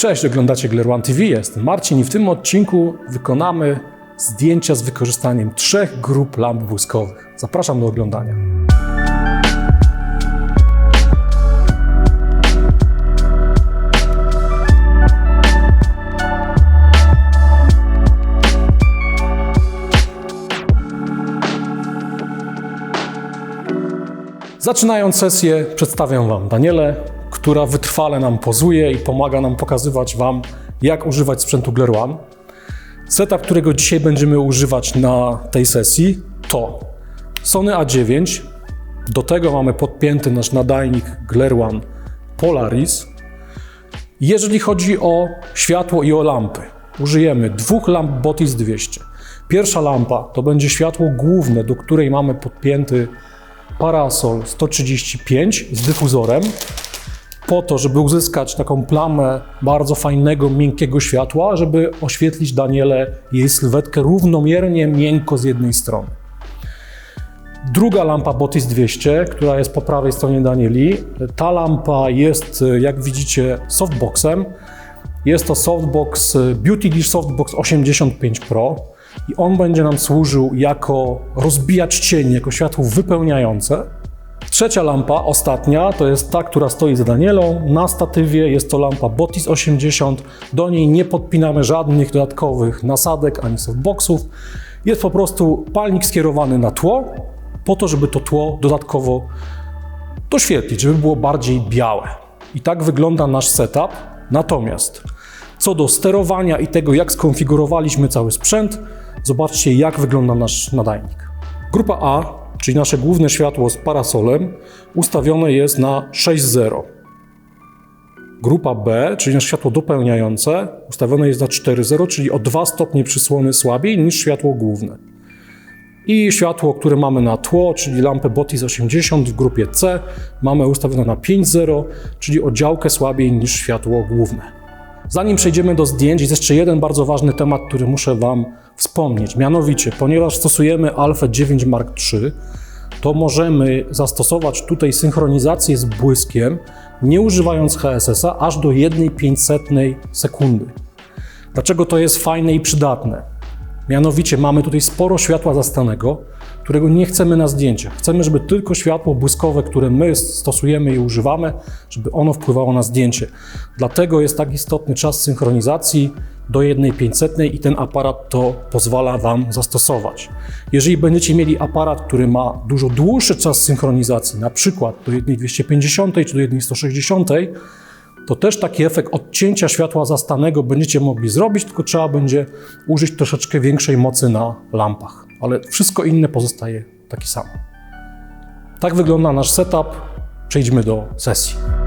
Cześć, oglądacie Glare One TV, jestem Marcin i w tym odcinku wykonamy zdjęcia z wykorzystaniem trzech grup lamp błyskowych. Zapraszam do oglądania. Zaczynając sesję, przedstawiam Wam Danielę, która wytrwale nam pozuje i pomaga nam pokazywać Wam, jak używać sprzętu Glare One. Setup, którego dzisiaj będziemy używać na tej sesji, to Sony A9. Do tego mamy podpięty nasz nadajnik Glare One Polaris. Jeżeli chodzi o światło i o lampy, użyjemy dwóch lamp Botis 200. Pierwsza lampa to będzie światło główne, do której mamy podpięty parasol 135 z dyfuzorem, po to, żeby uzyskać taką plamę bardzo fajnego, miękkiego światła, żeby oświetlić Danielę jej sylwetkę równomiernie miękko z jednej strony. Druga lampa Botis 200, która jest po prawej stronie Danieli, ta lampa jest, jak widzicie, softboxem. Jest to softbox Beauty Dish Softbox 85 Pro i on będzie nam służył jako rozbijacz cieni, jako światło wypełniające. Trzecia lampa, ostatnia, to jest ta, która stoi za Danielą. Na statywie jest to lampa Botis 80. Do niej nie podpinamy żadnych dodatkowych nasadek ani softboxów. Jest po prostu palnik skierowany na tło, po to, żeby to tło dodatkowo doświetlić, żeby było bardziej białe. I tak wygląda nasz setup. Natomiast co do sterowania i tego, jak skonfigurowaliśmy cały sprzęt, zobaczcie, jak wygląda nasz nadajnik. Grupa A, czyli nasze główne światło z parasolem, ustawione jest na 6.0. Grupa B, czyli nasze światło dopełniające, ustawione jest na 4.0, czyli o 2 stopnie przysłony słabiej niż światło główne. I światło, które mamy na tło, czyli lampę Botis 80 w grupie C, mamy ustawione na 5.0, czyli o działkę słabiej niż światło główne. Zanim przejdziemy do zdjęć, jest jeszcze jeden bardzo ważny temat, który muszę Wam wspomnieć. Mianowicie, ponieważ stosujemy Alpha 9 Mark III, to możemy zastosować tutaj synchronizację z błyskiem, nie używając HSS-a, aż do 1,500 sekundy. Dlaczego to jest fajne i przydatne? Mianowicie mamy tutaj sporo światła zastanego, którego nie chcemy na zdjęciach. Chcemy, żeby tylko światło błyskowe, które my stosujemy i używamy, żeby ono wpływało na zdjęcie. Dlatego jest tak istotny czas synchronizacji do 1,500 i ten aparat to pozwala Wam zastosować. Jeżeli będziecie mieli aparat, który ma dużo dłuższy czas synchronizacji, na przykład do 1,250 czy do 1,160, to też taki efekt odcięcia światła zastanego będziecie mogli zrobić, tylko trzeba będzie użyć troszeczkę większej mocy na lampach. Ale wszystko inne pozostaje taki sam. Tak wygląda nasz setup. Przejdźmy do sesji.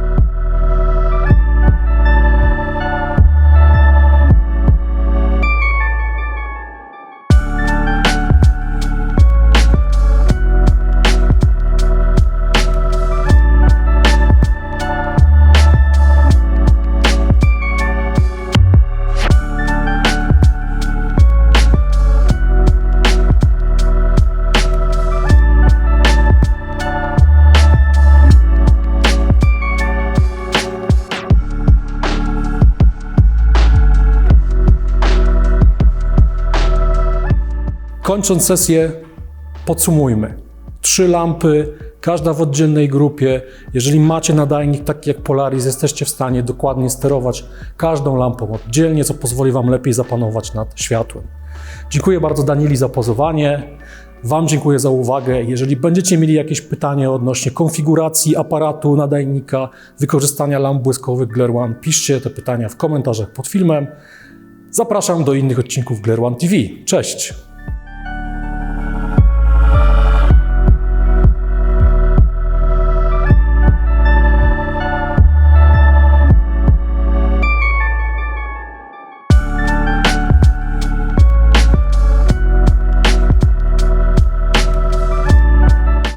Kończąc sesję, podsumujmy. Trzy lampy, każda w oddzielnej grupie. Jeżeli macie nadajnik taki jak Polaris, jesteście w stanie dokładnie sterować każdą lampą oddzielnie, co pozwoli Wam lepiej zapanować nad światłem. Dziękuję bardzo Danieli za pozowanie. Wam dziękuję za uwagę. Jeżeli będziecie mieli jakieś pytania odnośnie konfiguracji aparatu, nadajnika, wykorzystania lamp błyskowych Glare One, piszcie te pytania w komentarzach pod filmem. Zapraszam do innych odcinków Glare One TV. Cześć!